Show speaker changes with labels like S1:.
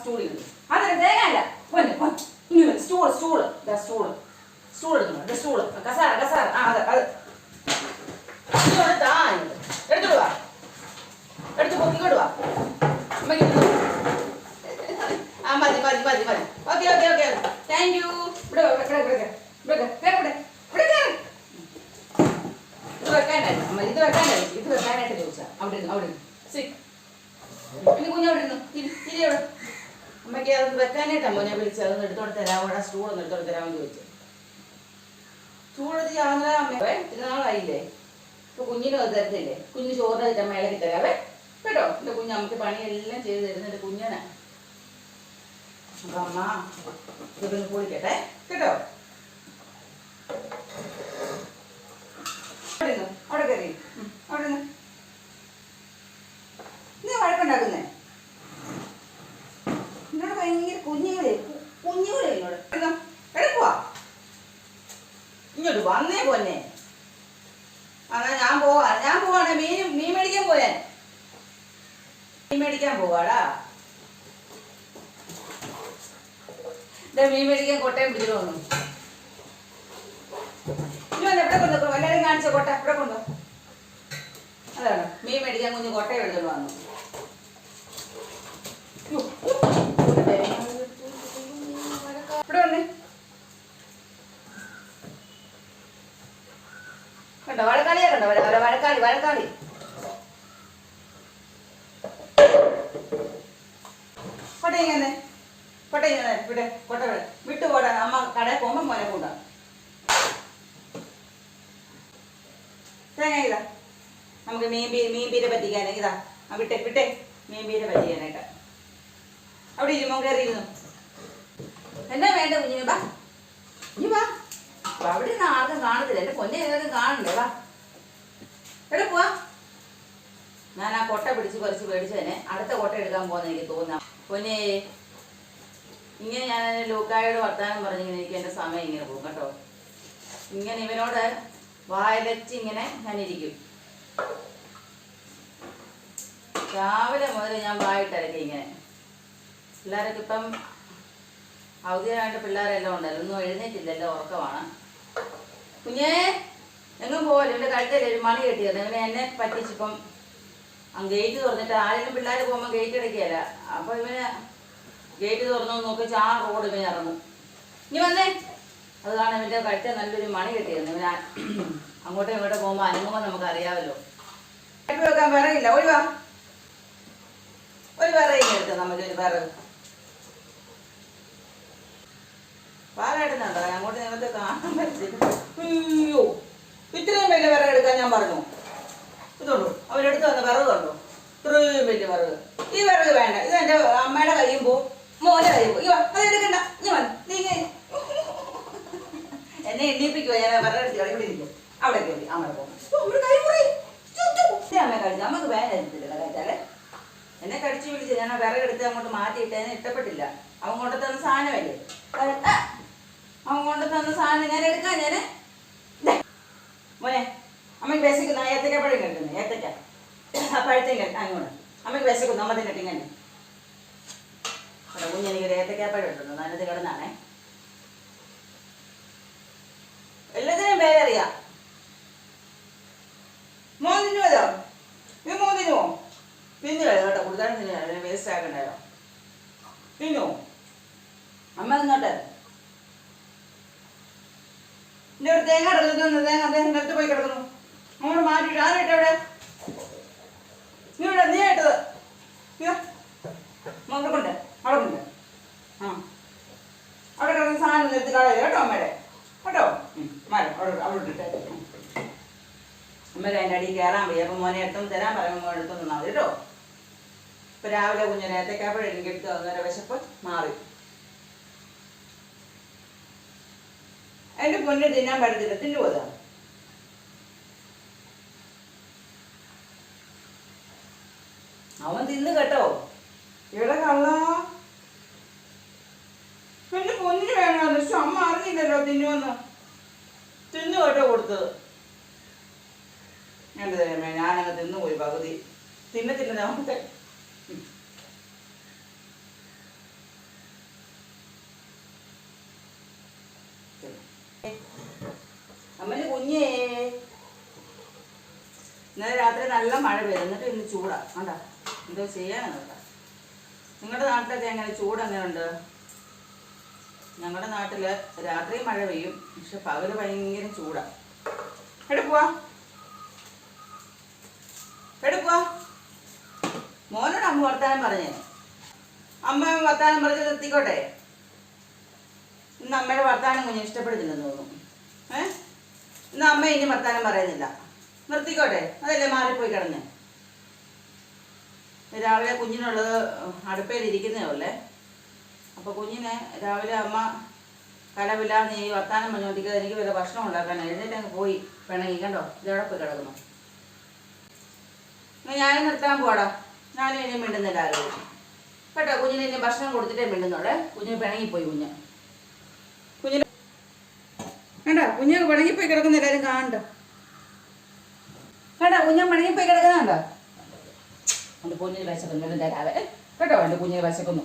S1: Stool ഇരുന്നു അതെ തേങ്ങ അല്ല പൊന്നെ പൊൻ ഇങ്ങനെ സ്റ്റൂൾ സ്റ്റൂൾ ഇതാ സ്റ്റൂൾ സ്റ്റൂൾ എടുക്കുന്നു ഇത് സ്റ്റൂൾ കസാര കസാര. ആ അതെ അത്. ഇങ്ങോട്ട് എടുത്തോട്ട് വാ. എടുത്ത് പൊക്കിക്കോട്ട് വാ അമ്മയ്ക്ക്. ആ മതി മതി മതി മതി. Okay okay okay. Thank you ഇവിടെ ഇവിടെ ഇവിടെ ഇവിടെ ഇവിടെ. ഇവിടെ ഇവിടെ. ഇത് വെക്കാനായിട്ട്. അമ്മ ഇത് വെക്കാനായിട്ട്. ഇത് വെക്കാനായിട്ട് ചോദിച്ചാ അവിടെ അവിടെ സി പിന്നെ കുഞ്ഞ് ഇരുന്നു ഇരി അവിടെ. അമ്മയ്ക്ക് അത് വെക്കാനായിട്ടാ മോനെ വിളിച്ചത്. അതൊന്ന് എടുത്തോട്ട് തരാമോ? ആ സ്റ്റൂൾ ഒന്ന് എടുത്തോട്ട് തരാമെന്ന് ചോദിച്ചു. സ്റ്റൂളെടുത്ത് എടുത്ത് അമ്മേ? അമ്മ ഇത്ര നാളായില്ലേ? ഇപ്പൊ കുഞ്ഞിനും അത് തരത്തില്ലേ? കുഞ്ഞ് ചോറ് കഴിച്ചാൽ അമ്മ ഇളക്കി തരാവേ കേട്ടോ? എന്റെ കുഞ്ഞ് അമ്മയ്ക്ക് പണിയെല്ലാം ചെയ്ത് തരുന്ന എന്റെ കുഞ്ഞനാ. അപ്പൊ അമ്മ ഇതൊന്ന് കുളിക്കട്ടെ കേട്ടോ അവിടെ ഇരുന്നോ, അവിടെ കയറി ഉം, അവിടെ നിന്ന് നീ വഴക്കുണ്ടാക്കുന്നേ എന്നോട് ഭയങ്കര കുഞ്ഞുങ്ങളെ കു- കുഞ്ഞുങ്ങളെ എന്നോട് ഇരുന്നോ, എടുക്കുവാ ഇങ്ങോട്ട് വന്നേ പോന്നെ അങ്ങനെ ഞാൻ പോവാ. ഞാൻ പോവാണേ. മീൻ മീൻ മേടിക്കാൻ പോയാൻ മീൻ മേടിക്കാൻ പോവാടാ. മീൻ മേടിക്കാൻ കൊട്ടയം പിടിച്ചിട്ട് വന്നു. ഇനി വന്ന് എവിടെ കൊണ്ടു എല്ലാവരും കാണിച്ച കൊട്ട എവിടെ കൊണ്ടു അതാണ്. മീൻ മേടിക്കാൻ കുഞ്ഞ് കൊട്ടയം എടുത്തോണ്ട് വന്നു യ്യോ, യ്യോ. ഇവിടെ വന്നേ കണ്ടോ? വഴക്കാളിയാ കണ്ടോ? വഴക്കാളി വഴക്കാളി. കൊട്ട ഇങ്ങനെ കൊട്ട ഇങ്ങനെ വിട് കൊട്ട വിട്. വിട്ടു പോടാ. അമ്മ കടയിൽ പോകുമ്പോ മോനെ കൊണ്ടാ തേങ്ങ ഇതാ. നമുക്ക് മീൻ പീ മീൻ പീര ഇതാ. ആ വിട്ടെ വിട്ടെ. മീൻ പീര പറ്റിക്കാനായിട്ട് അവിടെ ഇരുമോ കയറി ഇരുന്നു എന്നാ വേണ്ട കുഞ്ഞിന് ബാ. ഇനി വാ. അപ്പൊ അവിടെ നിന്ന് ആർക്കും കാണത്തില്ല. എന്റെ പൊന്നെ ഏതൊക്കെ കാണണ്ടേ വാ. എവിടെ പോവാ? ഞാൻ ആ കൊട്ട പിടിച്ച് കുറച്ച് തന്നെ അടുത്ത കൊട്ട എടുക്കാൻ പോകുന്ന എനിക്ക് തോന്നാം. പൊന്നെ ഇങ്ങനെ ഞാൻ ലൂക്കായോട് വർത്താനം പറഞ്ഞിങ്ങനെ എനിക്ക് എന്റെ സമയം ഇങ്ങനെ പോകും കേട്ടോ. ഇങ്ങനെ ഇവനോട് വായലച്ച് ഇങ്ങനെ ഞാൻ ഇരിക്കും. രാവിലെ മുതൽ ഞാൻ വായിട്ടരക്കി ഇങ്ങനെ. പിള്ളേരൊക്കെ ഇപ്പം അവധിയായിട്ട് പിള്ളേരെല്ലാം ഉണ്ടല്ലോ. ഒന്നും എഴുന്നേറ്റില്ലല്ലോ ഉറക്കമാണ്. കുഞ്ഞേ എങ്ങും പോവല്ലോ? എന്റെ കഴുത്തിൽ ഒരു മണി കെട്ടിയത്. അങ്ങനെ എന്നെ പറ്റിച്ചിപ്പം ആ ഗേറ്റ് തുറന്നിട്ട് ആരെങ്കിലും പിള്ളേർ പോകുമ്പോൾ ഗേറ്റ് അടയ്ക്കുകയല്ല. അപ്പോൾ ഇവന് ഗേറ്റ് തുറന്നു നോക്കി ചാ റോഡ് ഇവന് ഇറങ്ങും. ഇനി വന്നേ. അത് കാണാൻ ഇവന്റെ കഴുത്തിൽ നല്ലൊരു മണി കെട്ടിയിരുന്നു ഇവന് അങ്ങോട്ടും ഇങ്ങോട്ടും പോകുമ്പോൾ അനുഭവം നമുക്ക് അറിയാമല്ലോ. കെട്ടി വെക്കാൻ വിറകില്ല. ഒഴിവാ ഒരു വിറകില്ല എടുത്ത്? നമുക്കൊരു വിറക്. പാലാടുന്നുണ്ടോ അങ്ങോട്ട് നേരത്തെ കാണാൻ പറ്റില്ല അയ്യോ. ഇത്രയും വലിയ വിറക് എടുക്കാൻ ഞാൻ പറഞ്ഞു. ഇതുണ്ടോ? അവരെടുത്ത് വന്ന വിറക് കണ്ടോ? ഇത്രയും വലിയ വിറക്. ഈ വിറക് വേണ്ട. ഇത് എന്റെ അമ്മയുടെ കയ്യും പോവും. മോന്റെ കയ്യും പോവും. അത് എടുക്കണ്ട. നീ വന്നു. നീ എന്നെ എണ്ണീപ്പിക്കുവോ. ഞാൻ വിറക് എടുത്ത് ഇവിടെ ഇരിക്കും അവിടെ കയറി. അമ്മയുടെ പോകും നമ്മുടെ കൈ മുറി. അമ്മ കഴിച്ചു നമുക്ക് വേദനിച്ചില്ല കഴിച്ചാലേ എന്നെ കടിച്ചു പിടിച്ച് ഞാൻ വിറകെടുത്ത് അങ്ങോട്ട് മാറ്റിയിട്ടേനെ ഇഷ്ടപ്പെട്ടില്ല. അവൻ കൊണ്ട് തന്ന സാധനമല്ലേ കൊണ്ട് തന്ന സാധനം ഞാൻ എടുക്കാൻ ഞാൻ മോനെ അമ്മയ്ക്ക് വിശക്കുന്നു ഏത്തക്ക പഴം കേൾക്കുന്നു ഏത്തക്ക ആ അങ്ങോട്ട് അമ്മയ്ക്ക് വിശക്കുന്നു അമ്മ തിന്നിട്ട് ഇങ്ങനെ കുഞ്ഞെനിക്കൊരു പഴം ഇട്ടുണ്ട് നല്ലത് കിടന്നാണേ. എല്ലാത്തിനും പേരറിയാം മോൻ തിന്നുമല്ലോ നീ മോൻ തിന്നുമോ കേട്ടോ കൂടുതലും വേസ്റ്റ് ആക്കണ്ടല്ലോ തിന്നു അമ്മ തിന്നോട്ടെ. എന്റെ ഒരു തേങ്ങ കിടക്കുന്നു തേങ്ങ അദ്ദേഹം നിലത്ത് പോയി കിടക്കുന്നു. അങ്ങോട്ട് മാറ്റിയിട്ട് ആരായിട്ട് അവിടെ നീ ഇവിടെ നീ ആയിട്ടത് അവിടെ കൊണ്ട് അവിടെ കൊണ്ട് ആ. അവിടെ കിടക്കുന്ന സാധനം നിലത്ത് കളയത് കേട്ടോ അമ്മയുടെ. കേട്ടോ? മര അവിടെ അവിടെ ഇട്ടിട്ട്. ഉം. അമ്മയുടെ അതിന്റെ അടിയിൽ കയറാൻ പോയി അപ്പം മോനെ എടുത്തും തരാൻ പറയുമ്പോൾ മോനെ എടുത്തു തന്നാൽ മതി കേട്ടോ. ഇപ്പൊ രാവിലെ കുഞ്ഞു നേരത്തേക്കാപ്പോഴെനിക്ക് എടുത്ത് വന്നൊരു വിശപ്പ് മാറി. എന്റെ പൊന്നെ തിന്നാൻ പറ്റത്തില്ല തിന്നുപോതാ അവൻ തിന്ന് കേട്ടോ. ഇവിടെ കള്ള. എന്റെ പൊന്നിന് വേണോ പക്ഷെ അമ്മ അറിഞ്ഞില്ലല്ലോ തിന്നുവെന്ന്. തിന്നു കേട്ടോ കൊടുത്തത്. എന്റെ തരമേ ഞാനങ്ങ് തിന്നുപോയി പകുതി. തിന്നത്തില്ല നമുക്ക് കുഞ്ഞേ. ഇന്നലെ രാത്രി നല്ല മഴ പെയ്തു. എന്നിട്ട് ഇന്ന് ചൂടാ. കണ്ടാ? എന്തോ ചെയ്യാനാണ് കേട്ടോ നിങ്ങളുടെ നാട്ടിലൊക്കെ എങ്ങനെ? ചൂട് എങ്ങനെയുണ്ട്? ഞങ്ങളുടെ നാട്ടിൽ രാത്രി മഴ പെയ്യും. പക്ഷെ പകൽ ഭയങ്കര ചൂടാ. എടുക്കുവാ എടുക്കുവാ മോനോട് അമ്മ വർത്താനം പറഞ്ഞേ. അമ്മ വർത്താനം പറഞ്ഞത് നിർത്തിക്കോട്ടെ. ഇന്ന് അമ്മയുടെ വർത്താനം കുഞ്ഞ് ഇഷ്ടപ്പെടുന്നില്ലെന്ന് തോന്നുന്നു. ഏ? ഇന്ന് അമ്മ ഇനി വർത്താനം പറയുന്നില്ല. നിർത്തിക്കോട്ടെ അതല്ലേ മാറിപ്പോയി കിടന്ന്. രാവിലെ കുഞ്ഞിനുള്ളത് അടുപ്പയിലിരിക്കുന്നേ ഉള്ളേ. അപ്പോൾ കുഞ്ഞിനെ രാവിലെ അമ്മ കലവില്ലാന്ന് നീ വർത്താനം പറഞ്ഞുകൊണ്ടിരിക്കുക എനിക്ക് വല്ല ഭക്ഷണം ഉണ്ടാക്കാൻ എഴുന്നേറ്റ് അങ്ങ് പോയി പിണങ്ങി കണ്ടോ? ഇതോടെ പോയി കിടക്കുന്നു. ഞാൻ നിർത്താൻ പോടാ ഞാനും ഇനി മിണ്ടുന്നില്ല ആരോഗ്യം കേട്ടോ കുഞ്ഞിന് ഇനി ഭക്ഷണം കൊടുത്തിട്ടേ മിണ്ടുന്നുള്ളേ. കുഞ്ഞിന് പിണങ്ങിപ്പോയി കുഞ്ഞ് കുഞ്ഞിന് വേണ്ട കുഞ്ഞ് പോയി കിടക്കുന്ന എല്ലാവരും കാണണ്ട? കേട്ടോ കുഞ്ഞ് പോയി കിടക്കുന്നുണ്ടോ? എന്റെ കുഞ്ഞിന് വിശക്കുന്നു തരാവേ. കേട്ടോ? എന്റെ കുഞ്ഞിന് വിശക്കുന്നു